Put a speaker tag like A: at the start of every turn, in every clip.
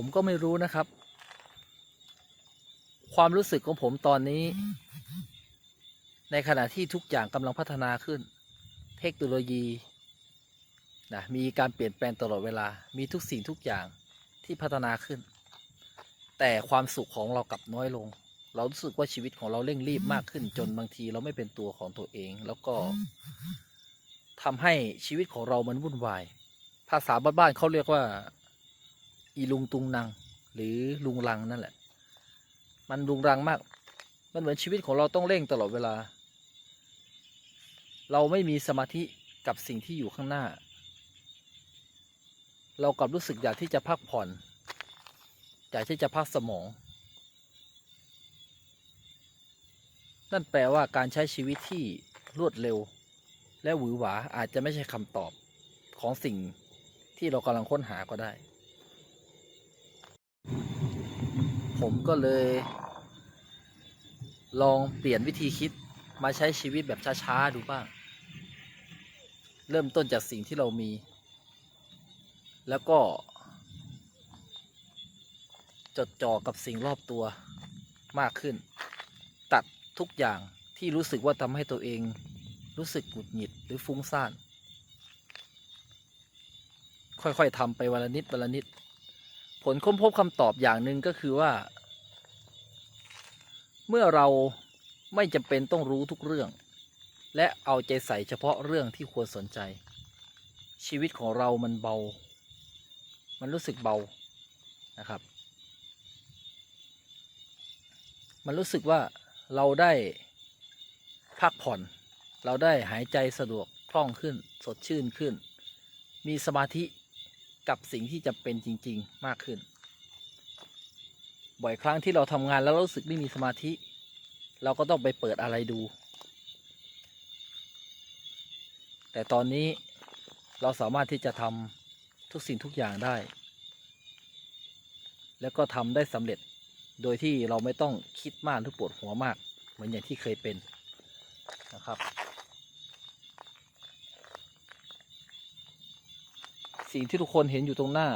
A: ผมก็ไม่รู้นะครับ ความรู้สึกของผมตอนนี้ ในขณะที่ทุกอย่างกำลังพัฒนาขึ้น เทคโนโลยีนะมีการเปลี่ยนแปลงตลอดเวลา มีทุกสิ่งทุกอย่างที่พัฒนาขึ้น แต่ความสุขของเรากลับน้อยลง เรารู้สึกว่าชีวิตของเราเร่งรีบมากขึ้น จนบางทีเราไม่เป็นตัวของตัวเอง แล้วก็ทำให้ชีวิตของเรามันวุ่นวาย ภาษาบ้านๆเขาเรียกว่า อีลุงตุงนังหรือลุงรังนั่นแหละ มันลุงรังมาก มันเหมือนชีวิตของเราต้องเร่งตลอดเวลา เราไม่มีสมาธิกับสิ่งที่อยู่ข้างหน้า เรากลับรู้สึกอยากที่จะพักผ่อนอยากที่จะพักสมอง นั่นแปลว่าการใช้ชีวิตที่รวดเร็ว และหวือหวาอาจจะไม่ใช่คำตอบของสิ่งที่เรากำลังค้นหาก็ได้ ผมก็เลย ลองเปลี่ยนวิธีคิดมาใช้ชีวิตแบบช้าๆดูบ้าง เริ่มต้นจากสิ่งที่เรามี แล้วก็ จดจ่อกับสิ่งรอบตัวมากขึ้น ตัดทุกอย่างที่รู้สึกว่าทำให้ตัวเองรู้สึกหงุดหงิดหรือฟุ้งซ่าน ค่อยๆทำไปวันละนิดวันละนิด ผลค้นพบคำตอบอย่างหนึ่งก็คือว่า เมื่อเราไม่จำเป็นต้องรู้ทุกเรื่อง และเอาใจใส่เฉพาะเรื่องที่ควรสนใจ ชีวิตของเรามันเบา มันรู้สึกเบานะครับ มันรู้สึกว่าเราได้พักผ่อน เราได้หายใจสะดวกคล่องขึ้น สดชื่นขึ้น มีสมาธิ กับสิ่งที่จำเป็นจริง ๆ มากขึ้น บ่อยครั้งที่เราทำงานแล้วรู้สึกไม่มีสมาธิ เราก็ต้องไปเปิดอะไรดู แต่ตอนนี้เราสามารถที่จะทำทุกสิ่งทุกอย่างได้ แล้วก็ทำได้สำเร็จโดยที่เราไม่ต้องคิดมากหรือปวดหัวมาก เหมือนอย่างที่เคยเป็นนะครับ สิ่งที่ทุกคนเห็นอยู่ตรงหน้า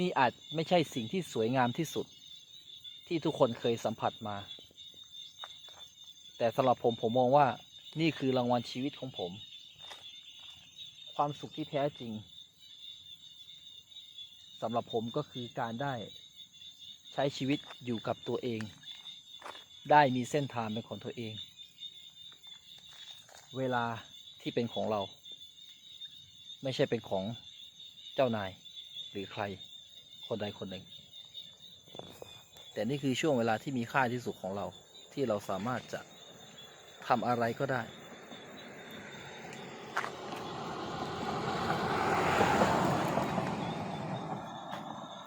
A: นี่อาจไม่ใช่สิ่งที่สวยงามที่สุด ที่ทุกคนเคยสัมผัสมา แต่สำหรับผมผมมองว่านี่คือรางวัลชีวิตของผม ความสุขที่แท้จริงสำหรับผมก็คือการได้ใช้ชีวิตอยู่กับตัวเอง ได้มีเส้นทางเป็นของตัวเอง เวลาที่เป็นของเรา ไม่ใช่เป็นของ จ้านาย หรือใครคนใดคนหนึ่ง แต่นี่คือช่วงเวลาที่มีค่าที่สุดของเราที่เราสามารถจะทำอะไรก็ได้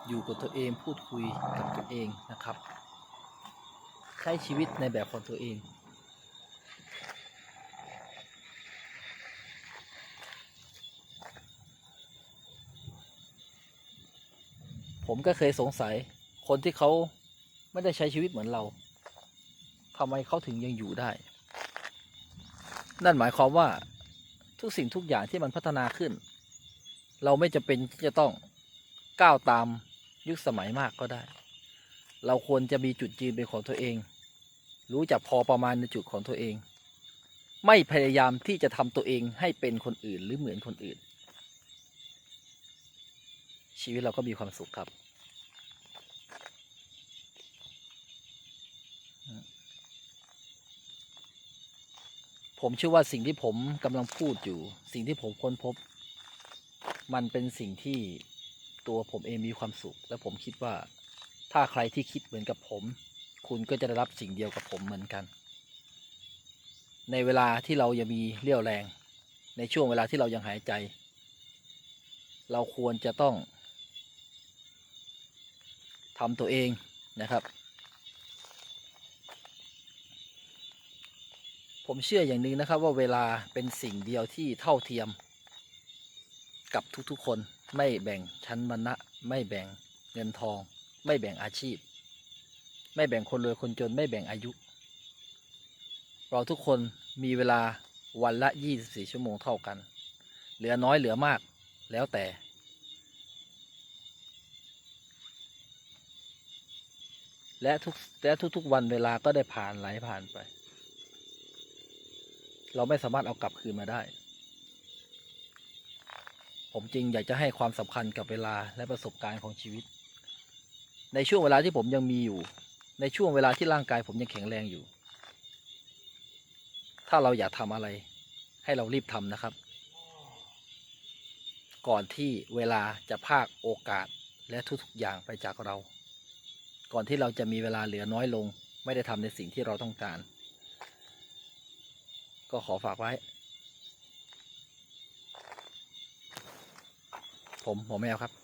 A: อยู่กับตัวเองพูดคุยกับตัวเองนะครับ ใช้ชีวิตในแบบของตัวเอง ผมก็เคยสงสัย คนที่เขาไม่ได้ใช้ชีวิตเหมือนเราทำไมเขาถึงยังอยู่ได้ นั่นหมายความว่าทุกสิ่งทุกอย่างที่มันพัฒนาขึ้น เราไม่จำเป็นที่จะต้องก้าวตามยุคสมัยมากก็ได้ เราควรจะมีจุดยืนเป็นของตัวเอง รู้จักพอประมาณในจุดของตัวเอง ไม่พยายามที่จะทำตัวเองให้เป็นคนอื่นหรือเหมือนคนอื่น ชีวิตเราก็มีความสุขครับ ผมเชื่อว่าสิ่งที่ผมกำลังพูดอยู่ สิ่งที่ผมค้นพบ มันเป็นสิ่งที่ตัวผมเองมีความสุข และผมคิดว่าถ้าใครที่คิดเหมือนกับผม คุณก็จะได้รับสิ่งเดียวกับผมเหมือนกัน ในเวลาที่เรายังมีเรี่ยวแรง ในช่วงเวลาที่เรายังหายใจ เราควรจะต้อง ทำตัวเองนะครับ ผมเชื่ออย่างหนึ่งนะครับว่าเวลาเป็นสิ่งเดียวที่เท่าเทียม กับทุกๆคนไม่แบ่งชั้นวรรณะ ไม่แบ่งเงินทอง ไม่แบ่งอาชีพ ไม่แบ่งคนรวยคนจนไม่แบ่งอายุ เราทุกคนมีเวลาวันละ 24 ชั่วโมงเท่ากัน เหลือน้อยเหลือมากแล้วแต่ และทุกและทุกๆวันเวลาก็ได้ผ่านไหลผ่านไป เราไม่สามารถเอากลับคืนมาได้ ผมจริงอยากจะให้ความสำคัญกับเวลาและประสบการณ์ของชีวิต ในช่วงเวลาที่ผมยังมีอยู่ ในช่วงเวลาที่ร่างกายผมยังแข็งแรงอยู่ ถ้าเราอยากทำอะไร ให้เรารีบทำนะครับ ก่อนที่เวลาจะพากโอกาสและทุกๆอย่างไปจากเรา ก่อนที่เราจะมีเวลาเหลือน้อยลง ไม่ได้ทำในสิ่งที่เราต้องการ ก็ขอฝากไว้ ผมผมแมวครับ